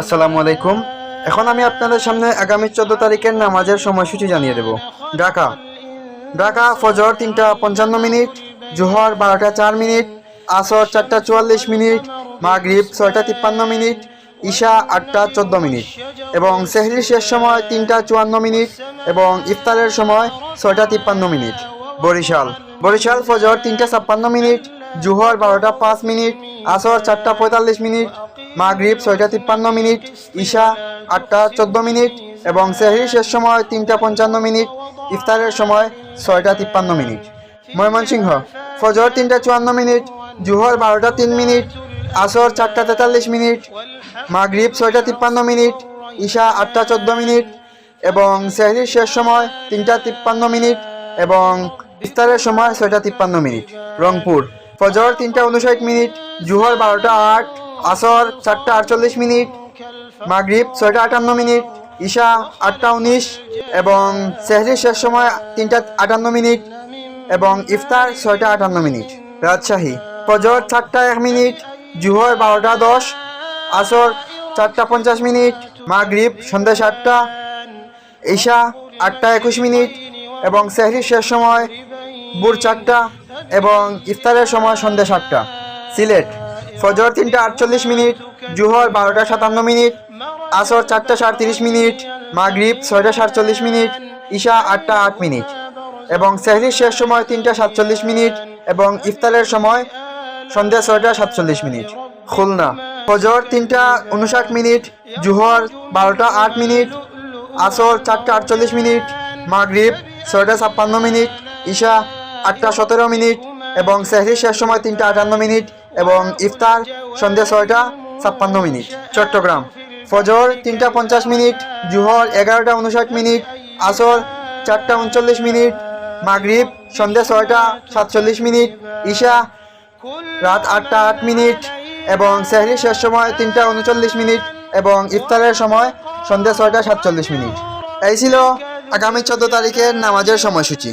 আসসালামু আলাইকুম। এখন আমি আপনাদের সামনে আগামী চোদ্দ তারিখের নামাজের সময়সূচি জানিয়ে দেব। ঢাকা। ঢাকা, ফজর তিনটা পঞ্চান্ন মিনিট, জোহর বারোটা চার মিনিট, আসর চারটা চুয়াল্লিশ মিনিট, মাগরিব ছয়টা তিপ্পান্ন মিনিট, ঈশা আটটা চোদ্দ মিনিট এবং সেহরির শেষ সময় তিনটা চুয়ান্ন মিনিট এবং ইফতারের সময় ছয়টা তিপ্পান্ন মিনিট। বরিশাল। বরিশাল, ফজর তিনটা ছাপ্পান্ন মিনিট, জুহর বারোটা পাঁচ মিনিট, আসর চারটা পঁয়তাল্লিশ মিনিট মাগরিব ছয়টা তিপ্পান্ন মিনিট, ঈশা আটটা চোদ্দ মিনিট এবং সেহরি শেষ সময় তিনটা পঞ্চান্ন মিনিট, ইফতারের সময় ছয়টা তিপ্পান্ন মিনিট। ময়মনসিংহ, ফজর তিনটা চুয়ান্ন মিনিট, জুহর বারোটা তিন মিনিট, আসর চারটা তেতাল্লিশ মিনিট, মাগরিব ছয়টা তিপ্পান্ন মিনিট, ঈশা আটটা চোদ্দ মিনিট এবং সেহরির শেষ সময় তিনটা তিপ্পান্ন মিনিট এবং ইফতারের সময় ছয়টা তিপ্পান্ন মিনিট। রংপুর, ফজর তিনটা উনষাট মিনিট, জুহর বারোটা আট আসর চারটা আটচল্লিশ মিনিট, মাগরিব ছয়টা আটান্ন মিনিট, ঈশা আটটা উনিশ এবং সেহরির শেষ সময় তিনটা আটান্ন মিনিট এবং ইফতার ছয়টা আটান্ন মিনিট। রাজশাহী, ফজর চারটা এক মিনিট, জুহর বারোটা দশ, আসর চারটা পঞ্চাশ মিনিট, মাগরিব সন্ধ্যা সাতটা, ঈশা আটটা একুশ মিনিট এবং সেহরির শেষ সময় ভোর চারটা এবং ইফতারের সময় সন্ধ্যা সাতটা। সিলেট ফজর তিনটা আটচল্লিশ মিনিট, জুহর বারোটা সাতান্ন মিনিট, আসর চারটা সাতত্রিশ মিনিট, মাগরিব ছয়টা সাতচল্লিশ মিনিট, ঈশা আটটা আট মিনিট। এবং সেহরির শেষ সময় তিনটা সাতচল্লিশ মিনিট এবং ইফতারের সময় সন্ধ্যা ছয়টা সাতচল্লিশ মিনিট। খুলনা। ফজর তিনটা উনষাট মিনিট, জুহর বারোটা আট মিনিট, আসর চারটা আটচল্লিশ মিনিট, মাগরিব ছয়টা ছাপ্পান্ন মিনিট, ঈশা আটটা সতেরো মিনিট এবং সেহরির শেষ সময় তিনটা আটান্ন মিনিট এবং ইফতার সন্ধ্যা ছয়টা ছাপ্পান্ন মিনিট। চট্টগ্রাম, ফজর তিনটা পঞ্চাশ মিনিট, জুহর এগারোটা উনষাট মিনিট, আসর চারটা উনচল্লিশ মিনিট, মাগরিব সন্ধ্যা ছয়টা সাতচল্লিশ মিনিট, ঈশা রাত আটটা আট মিনিট এবং সেহরির শেষ সময় তিনটা উনচল্লিশ মিনিট এবং ইফতারের সময় সন্ধ্যা ছয়টা সাতচল্লিশ মিনিট। এই ছিল আগামী চোদ্দ তারিখের নামাজের সময়সূচি।